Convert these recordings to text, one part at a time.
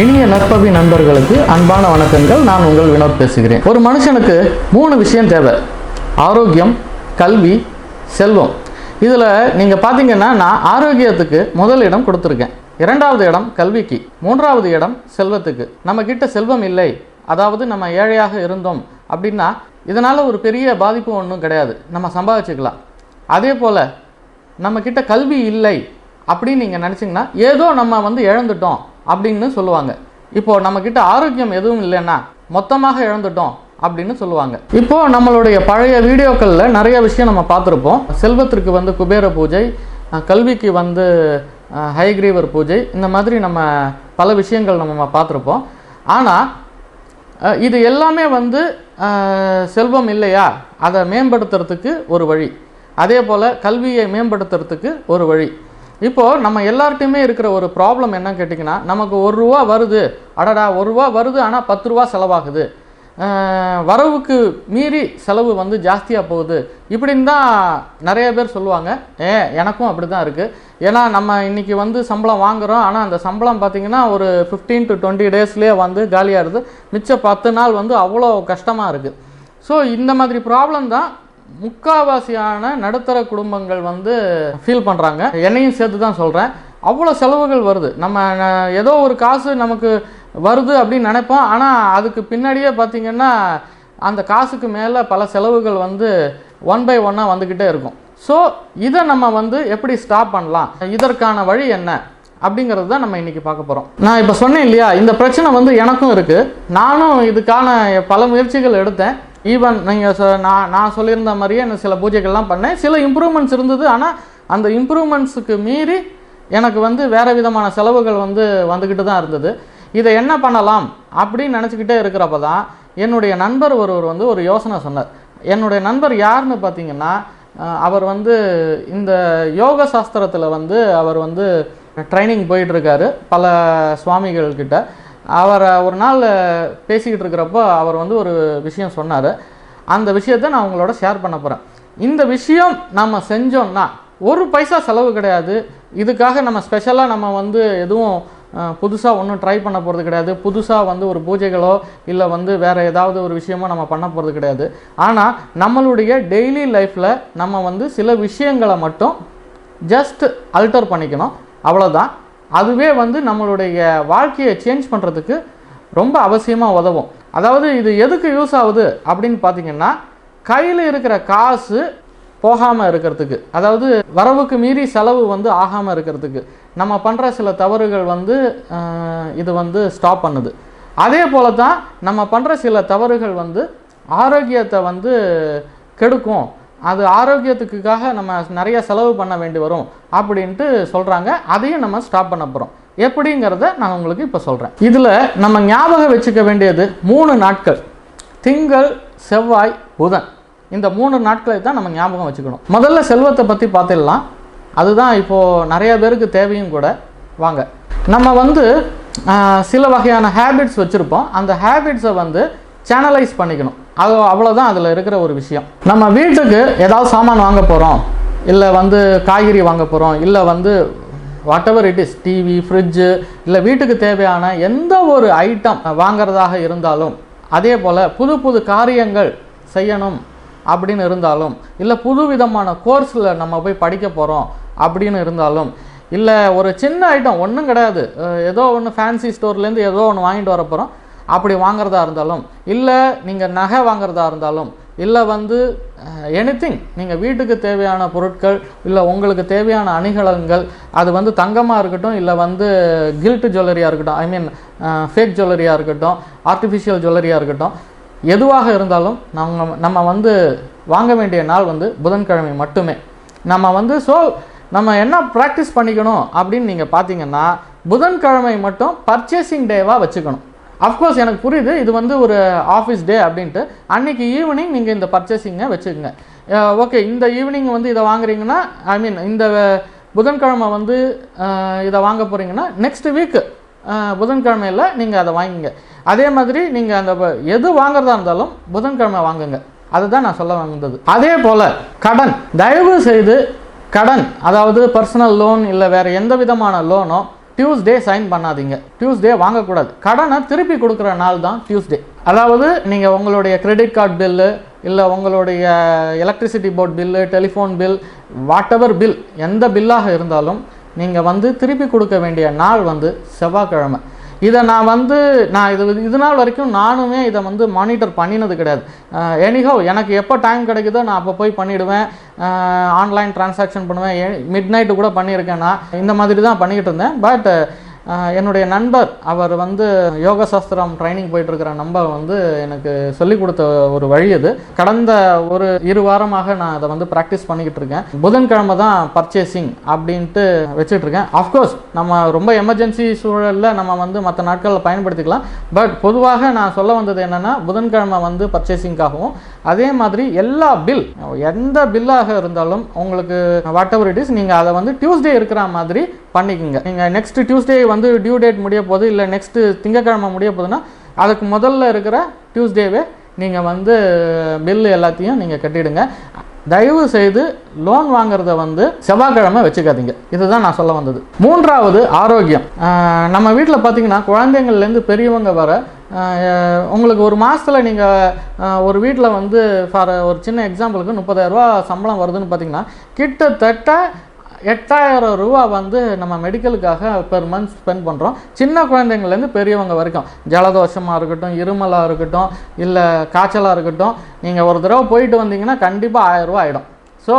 இனிய நற்பவி நண்பர்களுக்கு அன்பான வணக்கங்கள். நான் உங்கள் வினோத் பேசுகிறேன். ஒரு மனுஷனுக்கு மூணு விஷயம் தேவை. ஆரோக்கியம் கல்வி செல்வம். இதில் நீங்கள் பார்த்தீங்கன்னா நான் ஆரோக்கியத்துக்கு முதல் இடம் கொடுத்துருக்கேன். இரண்டாவது இடம் கல்விக்கு. மூன்றாவது இடம் செல்வத்துக்கு. நம்ம கிட்ட செல்வம் இல்லை. அதாவது நம்ம ஏழையாக இருந்தோம் அப்படின்னா இதனால் ஒரு பெரிய பாதிப்பு ஒன்றும் கிடையாது. நம்ம சம்பாதிச்சுக்கலாம். அதே போல் நம்ம கல்வி இல்லை அப்படின்னு நீங்கள் நினச்சிங்கன்னா ஏதோ நம்ம வந்து இழந்துட்டோம். அப்படின்னு சொல்லுவாங்க. இப்போ நம்ம கிட்ட ஆரோக்கியம் எதுவும் இல்லைன்னா மொத்தமாக இழந்துட்டோம் அப்படின்னு சொல்லுவாங்க. இப்போ நம்மளுடைய பழைய வீடியோக்களில் நிறைய விஷயம் நம்ம பார்த்துருப்போம். செல்வத்திற்கு வந்து குபேர பூஜை கல்விக்கு வந்து ஹைகிரீவர் பூஜை இந்த மாதிரி நம்ம பல விஷயங்கள் நம்ம பார்த்துருப்போம். ஆனால் இது எல்லாமே வந்து செல்வம் இல்லையா? அதை மேம்படுத்துறதுக்கு ஒரு வழி. அதே போல் கல்வியை மேம்படுத்துறதுக்கு ஒரு வழி. இப்போது நம்ம எல்லார்ட்டையுமே இருக்கிற ஒரு ப்ராப்ளம் என்னன்னு கேட்டிங்கன்னா நமக்கு ஒரு ரூபா வருது. அடடா ஒரு ரூபா வருது ஆனால் பத்து ரூபா செலவாகுது. வரவுக்கு மீறி செலவு வந்து ஜாஸ்தியாக போகுது. இப்படின்னு தான் நிறைய பேர் சொல்லுவாங்க. ஏ எனக்கும் அப்படி தான் இருக்குது ஏன்னா நம்ம இன்றைக்கி வந்து சம்பளம் வாங்குகிறோம் ஆனால் அந்த சம்பளம் பார்த்திங்கன்னா ஒரு ஃபிஃப்டீன் டு டுவெண்ட்டி டேஸ்லேயே வந்து காலியாகிடுது மிச்சம் பத்து நாள் வந்து அவ்வளோ கஷ்டமாக இருக்குது ஸோ இந்த மாதிரி ப்ராப்ளம் தான் முக்காவாசியான நடுத்தர குடும்பங்கள் வந்து ஃபீல் பண்ணுறாங்க என்னையும் சேர்த்து தான் சொல்கிறேன் அவ்வளோ செலவுகள் வருது. நம்ம ஏதோ ஒரு காசு நமக்கு வருது அப்படின்னு நினைப்போம். ஆனால் அதுக்கு பின்னாடியே பார்த்திங்கன்னா அந்த காசுக்கு மேலே பல செலவுகள் வந்து ஒன் பை ஒன்னாக வந்துக்கிட்டே இருக்கும். ஸோ இதை நம்ம வந்து எப்படி ஸ்டாப் பண்ணலாம்? இதற்கான வழி என்ன? அப்படிங்கிறது தான் நம்ம இன்றைக்கி பார்க்க போகிறோம் நான் இப்போ சொன்னேன் இல்லையா இந்த பிரச்சனை வந்து எனக்கும் இருக்குது நானும் இதுக்கான பல முயற்சிகள் எடுத்தேன். ஈவன் நீங்கள் நான் நான் சொல்லியிருந்த மாதிரியே நான் சில பூஜைகள்லாம் பண்ணேன். சில இம்ப்ரூவ்மெண்ட்ஸ் இருந்தது. ஆனால் அந்த இம்ப்ரூவ்மெண்ட்ஸுக்கு மீறி எனக்கு வந்து வேறு விதமான செலவுகள் வந்து வந்துக்கிட்டு தான் இருந்தது. இதை என்ன பண்ணலாம் அப்படின்னு நினச்சிக்கிட்டே இருக்கிறப்ப தான் என்னுடைய நண்பர் ஒருவர் வந்து ஒரு யோசனை சொன்னார். என்னுடைய நண்பர் யாருன்னு பார்த்தீங்கன்னா அவர் வந்து இந்த யோக சாஸ்திரத்தில் வந்து அவர் வந்து ட்ரைனிங் போயிட்டுருக்காரு பல சுவாமிகள்கிட்ட. அவரை ஒரு நாள் பேசிக்கிட்டு இருக்கிறப்போ அவர் வந்து ஒரு விஷயம் சொன்னார். அந்த விஷயத்தை நான் உங்களோட ஷேர் பண்ண போகிறேன் இந்த விஷயம் நம்ம செஞ்சோம்னா ஒரு பைசா செலவு கிடையாது. இதுக்காக நம்ம ஸ்பெஷலாக நம்ம வந்து எதுவும் புதுசாக ஒன்றும் ட்ரை பண்ண போகிறது கிடையாது. புதுசாக வந்து ஒரு பூஜைகளோ இல்லை வந்து வேறு ஏதாவது ஒரு விஷயமோ நம்ம பண்ண போகிறது கிடையாது. ஆனால் நம்மளுடைய டெய்லி லைஃப்பில் நம்ம வந்து சில விஷயங்களை மட்டும் ஜஸ்ட் அல்டர் பண்ணிக்கணும். அவ்வளோதான் அதுவே வந்து நம்மளுடைய வாழ்க்கையை சேஞ்ச் பண்ணுறதுக்கு ரொம்ப அவசியமாக உதவும். அதாவது இது எதுக்கு யூஸ் ஆகுது அப்படின்னு பார்த்தீங்கன்னா கையில் இருக்கிற காசு போகாமல் இருக்கிறதுக்கு. அதாவது வரவுக்கு மீறி செலவு வந்து ஆகாமல் இருக்கிறதுக்கு. நம்ம பண்ணுற சில தவறுகள் வந்து இது வந்து ஸ்டாப் பண்ணுது. அதே போல தான் நம்ம பண்ணுற சில தவறுகள் வந்து ஆரோக்கியத்தை வந்து கெடுக்கும். அது ஆரோக்கியத்துக்காக நம்ம நிறைய செலவு பண்ண வேண்டி வரும் அப்படின்ட்டு சொல்கிறாங்க அதையும் நம்ம ஸ்டாப் பண்ண போகிறோம் எப்படிங்கிறத நான் உங்களுக்கு இப்போ சொல்கிறேன் இதில் நம்ம ஞாபகம் வச்சுக்க வேண்டியது மூணு நாட்கள். திங்கள் செவ்வாய் புதன். இந்த மூணு நாட்களை தான் நம்ம ஞாபகம் வச்சுக்கணும். முதல்ல செல்வத்தை பற்றி பார்த்துடலாம். அதுதான் இப்போது நிறைய பேருக்கு தேவையும் கூட. வாங்க. நம்ம வந்து சில வகையான ஹேபிட்ஸ் வச்சுருப்போம். அந்த ஹேபிட்ஸை வந்து சேனலைஸ் பண்ணிக்கணும். அது அவ்வளோதான் அதில் இருக்கிற ஒரு விஷயம். நம்ம வீட்டுக்கு ஏதாவது சாமான் வாங்க போகிறோம் இல்லை வந்து காய்கறி வாங்க போகிறோம் இல்லை வந்து whatever it is TV fridge இல்லை வீட்டுக்கு தேவையான எந்த ஒரு ஐட்டம் வாங்குறதாக இருந்தாலும் அதே போல் புது புது காரியங்கள் செய்யணும் அப்படின்னு இருந்தாலும் இல்லை புது விதமான கோர்ஸில் நம்ம போய் படிக்க போகிறோம் அப்படின்னு இருந்தாலும் இல்லை ஒரு சின்ன ஐட்டம் ஒன்றும் கிடையாது. ஏதோ ஒன்று ஃபேன்சி ஸ்டோர்லேருந்து ஏதோ ஒன்று வாங்கிட்டு வர போகிறோம் அப்படி வாங்குறதா இருந்தாலும் இல்லை நீங்கள் நகை வாங்குறதா இருந்தாலும் இல்லை வந்து எனிதிங் நீங்கள் வீட்டுக்கு தேவையான பொருட்கள் இல்லை உங்களுக்கு தேவையான அணிகலன்கள் அது வந்து தங்கமாக இருக்கட்டும் இல்லை வந்து கில்ட் ஜுவல்லரியாக இருக்கட்டும் ஐ மீன் ஃபேக் ஜுவல்லரியாக இருக்கட்டும் ஆர்டிஃபிஷியல் ஜுவல்லரியாக இருக்கட்டும் எதுவாக இருந்தாலும் நம்ம நம்ம வந்து வாங்க வேண்டிய நாள் வந்து புதன்கிழமை மட்டுமே. நம்ம வந்து ஸோ நம்ம என்ன ப்ராக்டிஸ் பண்ணிக்கணும் அப்படின்னு நீங்கள் பார்த்தீங்கன்னா புதன்கிழமை மட்டும் பர்ச்சேசிங் டேவாக வச்சுக்கணும். அஃப்கோர்ஸ் எனக்கு புரியுது. இது வந்து ஒரு ஆஃபீஸ் டே அப்படின்ட்டு. அன்னைக்கு ஈவினிங் நீங்கள் இந்த பர்ச்சேசிங்கை வச்சுக்கோங்க. ஓகே இந்த ஈவினிங் வந்து இதை வாங்குறீங்கன்னா ஐ மீன் இந்த புதன்கிழமை வந்து இதை வாங்க போகிறீங்கன்னா நெக்ஸ்ட் வீக்கு புதன்கிழமையில் நீங்கள் அதை வாங்கிங்க. அதே மாதிரி நீங்கள் அந்த எது வாங்குறதா இருந்தாலும் புதன்கிழமை வாங்குங்க. அதுதான் நான் சொல்ல வந்தது. அதே போல் கடன். தயவு செய்து கடன் அதாவது பர்சனல் லோன் இல்லை வேறு எந்த விதமான லோனோ டியூஸ்டே சைன் பண்ணாதீங்க. டியூஸ்டே வாங்கக்கூடாது. கடனை திருப்பி கொடுக்குற நாள் தான் டியூஸ்டே அதாவது நீங்கள் உங்களுடைய கிரெடிட் கார்டு பில்லு இல்லை உங்களுடைய electricity board bill telephone bill whatever bill எந்த பில்லாக இருந்தாலும் நீங்கள் வந்து திருப்பி கொடுக்க வேண்டிய நாள் வந்து செவ்வாய்க்கிழமை. இதை நான் வந்து நான் இது இது நாள் வரைக்கும் நானுமே இதை வந்து மானிட்டர் பண்ணினது கிடையாது. எனிஹோ எனக்கு எப்போ டைம் கிடைக்குதோ நான் அப்போ போய் பண்ணிவிடுவேன் ஆன்லைன் டிரான்சாக்ஷன் பண்ணுவேன். மிட் நைட்டு கூட பண்ணியிருக்கேன் நான். இந்த மாதிரி தான் பண்ணிக்கிட்டு இருந்தேன். பட் என்னுடைய நண்பர் அவர் வந்து யோக சாஸ்திரம் ட்ரைனிங் போயிட்டு இருக்கிற நம்பர் வந்து எனக்கு சொல்லிக் கொடுத்த ஒரு வழி அது கடந்த ஒரு இரு வாரமாக நான் அதை வந்து ப்ராக்டிஸ் பண்ணிக்கிட்டு இருக்கேன் புதன்கிழமை தான் பர்ச்சேசிங் அப்படின்ட்டு வச்சுட்ருக்கேன் அஃப்கோர்ஸ் நம்ம ரொம்ப எமர்ஜென்சி சூழலில் நம்ம வந்து மற்ற நாட்களில் பயன்படுத்திக்கலாம். பட் பொதுவாக நான் சொல்ல வந்தது என்னென்னா புதன்கிழமை வந்து பர்ச்சேசிங்காகவும் அதே மாதிரி எல்லா பில் எந்த பில்லாக இருந்தாலும் உங்களுக்கு வாட் எவர் இட் இஸ் நீங்கள் அதை வந்து டியூஸ்டே இருக்கிற மாதிரி பண்ணிக்கோங்க. நீங்கள் நெக்ஸ்ட் டியூஸ்டே வந்து டியூ டேட் முடிய போகுது இல்லை நெக்ஸ்ட்டு திங்கக்கிழமை முடிய போகுதுன்னா அதுக்கு முதல்ல இருக்கிற டியூஸ்டேவே நீங்கள் வந்து பில்லு எல்லாத்தையும் நீங்கள் கட்டிடுங்க. தயவு செய்து லோன் வாங்குறத வந்து செவ்வாய்க்கிழமை வச்சுக்காதீங்க. இதுதான் நான் சொல்ல வந்தது. மூன்றாவது ஆரோக்கியம். நம்ம வீட்டில் பார்த்தீங்கன்னா குழந்தைங்கள்லேருந்து பெரியவங்க வர உங்களுக்கு ஒரு மாதத்தில் நீங்கள் ஒரு வீட்டில் வந்து ஃபார் ஒரு சின்ன எக்ஸாம்பிளுக்கு முப்பதாயிரரூபா சம்பளம் வருதுன்னு பார்த்தீங்கன்னா கிட்டத்தட்ட எட்டாயிரம் ரூபா வந்து நம்ம மெடிக்கலுக்காக பெர் மந்த் ஸ்பெண்ட் பண்ணுறோம் சின்ன குழந்தைங்கள்லேருந்து பெரியவங்க வரைக்கும். ஜலதோஷமாக இருக்கட்டும் இருமலாக இருக்கட்டும் இல்லை காய்ச்சலாக இருக்கட்டும் நீங்கள் ஒரு தடவை போயிட்டு வந்தீங்கன்னா கண்டிப்பாக ஆயிரரூவா ஆகிடும் ஸோ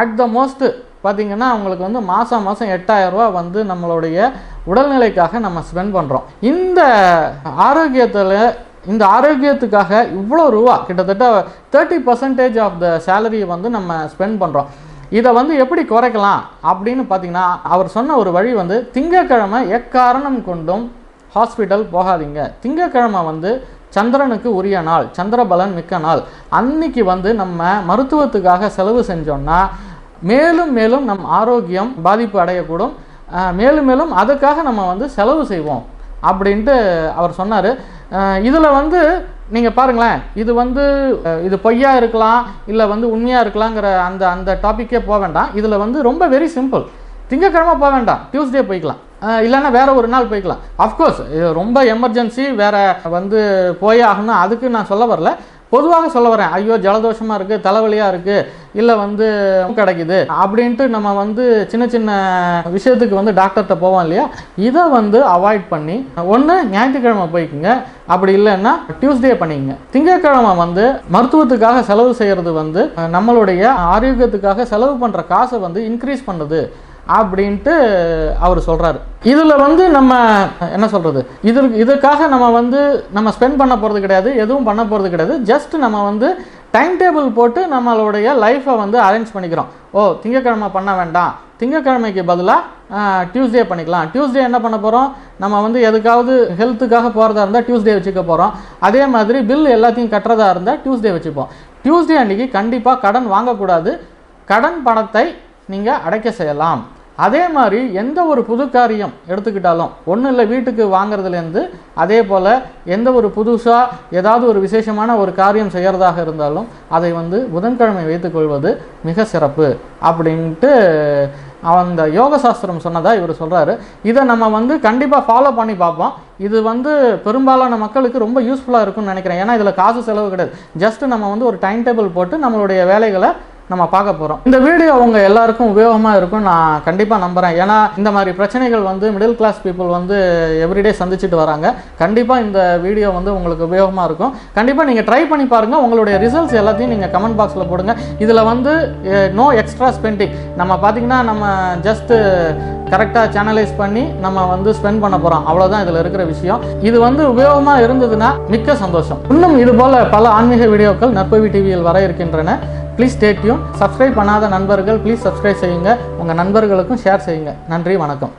அட் த மோஸ்ட்டு பார்த்தீங்கன்னா அவங்களுக்கு வந்து மாதம் மாதம் எட்டாயிரரூவா வந்து நம்மளுடைய உடல்நிலைக்காக நம்ம ஸ்பெண்ட் பண்ணுறோம் இந்த ஆரோக்கியத்தில் இந்த ஆரோக்கியத்துக்காக இவ்வளோ ரூபா கிட்டத்தட்ட தேர்ட்டி பர்சன்டேஜ் ஆஃப் த சேலரியை வந்து நம்ம ஸ்பெண்ட் பண்ணுறோம் இதை வந்து எப்படி குறைக்கலாம் அப்படின்னு பார்த்தீங்கன்னா அவர் சொன்ன ஒரு வழி வந்து திங்கக்கிழமை எக்காரணம் கொண்டும் ஹாஸ்பிட்டல் போகாதீங்க. திங்கக்கிழமை வந்து சந்திரனுக்கு உரிய நாள் சந்திரபலன் மிக்க நாள். அன்னைக்கு வந்து நம்ம மருத்துவத்துக்காக செலவு செஞ்சோம்னா மேலும் மேலும் நம் ஆரோக்கியம் பாதிப்பு அடையக்கூடும். மேலும் மேலும் அதுக்காக நம்ம வந்து செலவு செய்வோம் அப்படின்ட்டு அவர் சொன்னார். இதில் வந்து நீங்கள் பாருங்களேன் இது வந்து இது பொய்யா இருக்கலாம் இல்லை வந்து உண்மையாக இருக்கலாங்கிற அந்த அந்த டாப்பிக்கே போக வேண்டாம். இதில் வந்து ரொம்ப வெரி சிம்பிள் திங்கக்கிழமை போக வேண்டாம். டியூஸ்டே போய்க்கலாம். இல்லைன்னா வேற ஒரு நாள் போய்க்கலாம். அஃப்கோர்ஸ் இது ரொம்ப எமர்ஜென்சி வேறு வந்து போயே ஆகணும். அதுக்கு நான் சொல்ல வரல. பொதுவாக சொல்ல வரேன். ஐயோ ஜலதோஷமாக இருக்குது தலைவலியாக இருக்குது இல்லை வந்து கிடைக்குது அப்படின்ட்டு நம்ம வந்து சின்ன சின்ன விஷயத்துக்கு வந்து டாக்டர்கிட்ட போவோம் இல்லையா? இதை வந்து அவாய்ட் பண்ணி ஒன்று ஞாயிற்றுக்கிழமை போய்க்குங்க. அப்படி இல்லைன்னா டியூஸ்டே பண்ணிக்கங்க. திங்கட்கிழமை வந்து மருத்துவத்துக்காக செலவு செய்கிறது வந்து நம்மளுடைய ஆரோக்கியத்துக்காக செலவு பண்ணுற காசை வந்து இன்க்ரீஸ் பண்ணுது அப்படின்ட்டு அவர் சொல்கிறாரு இதில் வந்து நம்ம என்ன சொல்கிறது இதற்கு இதுக்காக நம்ம வந்து நம்ம ஸ்பெண்ட் பண்ண போகிறது கிடையாது எதுவும் பண்ண போகிறது கிடையாது. ஜஸ்ட் நம்ம வந்து டைம் டேபிள் போட்டு நம்மளுடைய லைஃப்பை வந்து அரேஞ்ச் பண்ணிக்கிறோம். ஓ திங்கக்கிழமை பண்ண வேண்டாம். திங்கக்கிழமைக்கு பதிலாக டியூஸ்டே பண்ணிக்கலாம். டியூஸ்டே என்ன பண்ண போகிறோம் நம்ம வந்து எதுக்காவது ஹெல்த்துக்காக போகிறதா இருந்தால் டியூஸ்டே வச்சுக்க போகிறோம் அதே மாதிரி பில் எல்லாத்தையும் கட்டுறதா இருந்தால் டியூஸ்டே வச்சுப்போம். டியூஸ்டே அன்றைக்கி கண்டிப்பாக கடன் வாங்கக்கூடாது. கடன் பணத்தை நீங்கள் அடைக்க செய்யலாம். அதே மாதிரி எந்த ஒரு புது காரியம் எடுத்துக்கிட்டாலும் ஒன்றும் இல்லை வீட்டுக்கு வாங்குறதுலேருந்து அதே போல் எந்த ஒரு புதுசாக ஏதாவது ஒரு விசேஷமான ஒரு காரியம் செய்கிறதாக இருந்தாலும் அதை வந்து புதன்கிழமை வைத்துக்கொள்வது மிக சிறப்பு அப்படின்ட்டு அந்த யோக சாஸ்திரம் சொன்னதாக இவர் சொல்கிறாரு இதை நம்ம வந்து கண்டிப்பாக ஃபாலோ பண்ணி பார்ப்போம். இது வந்து பெரும்பாலான மக்களுக்கு ரொம்ப யூஸ்ஃபுல்லாக இருக்கும்னு நினைக்கிறேன். ஏன்னா இதில் காசு செலவு கிடையாது. ஜஸ்ட் நம்ம வந்து ஒரு டைம் டேபிள் போட்டு நம்மளுடைய வேலைகளை நம்ம பார்க்க போகிறோம் இந்த வீடியோ அவங்க எல்லாருக்கும் உபயோகமாக இருக்கும் நான் கண்டிப்பாக நம்புகிறேன் ஏன்னா இந்த மாதிரி பிரச்சனைகள் வந்து மிடில் கிளாஸ் பீப்புள் வந்து எவ்ரிடே சந்திச்சுட்டு வராங்க. கண்டிப்பாக இந்த வீடியோ வந்து உங்களுக்கு உபயோகமாக இருக்கும். கண்டிப்பாக நீங்கள் ட்ரை பண்ணி பாருங்கள் உங்களுடைய ரிசல்ட்ஸ் எல்லாத்தையும் நீங்கள் கமெண்ட் பாக்ஸில் போடுங்க. இதில் வந்து நோ எக்ஸ்ட்ரா ஸ்பெண்டிங் நம்ம பார்த்தீங்கன்னா நம்ம ஜஸ்ட்டு கரெக்டாக சேனலைஸ் பண்ணி நம்ம வந்து ஸ்பெண்ட் பண்ண போகிறோம் அவ்வளோதான் இதில் இருக்கிற விஷயம். இது வந்து உபயோகமாக இருந்ததுன்னா மிக்க சந்தோஷம். இன்னும் இது போல் பல ஆன்மீக வீடியோக்கள் நற்பவி டிவியில் வர இருக்கின்றன. ப்ளீஸ் ஸ்டேட்யூன் சப்ஸ்கிரைப் பண்ணாத நண்பர்கள் ப்ளீஸ் சப்ஸ்கிரைப் செய்யுங்க. உங்கள் நண்பர்களுக்கும் ஷேர் செய்யுங்க. நன்றி வணக்கம்.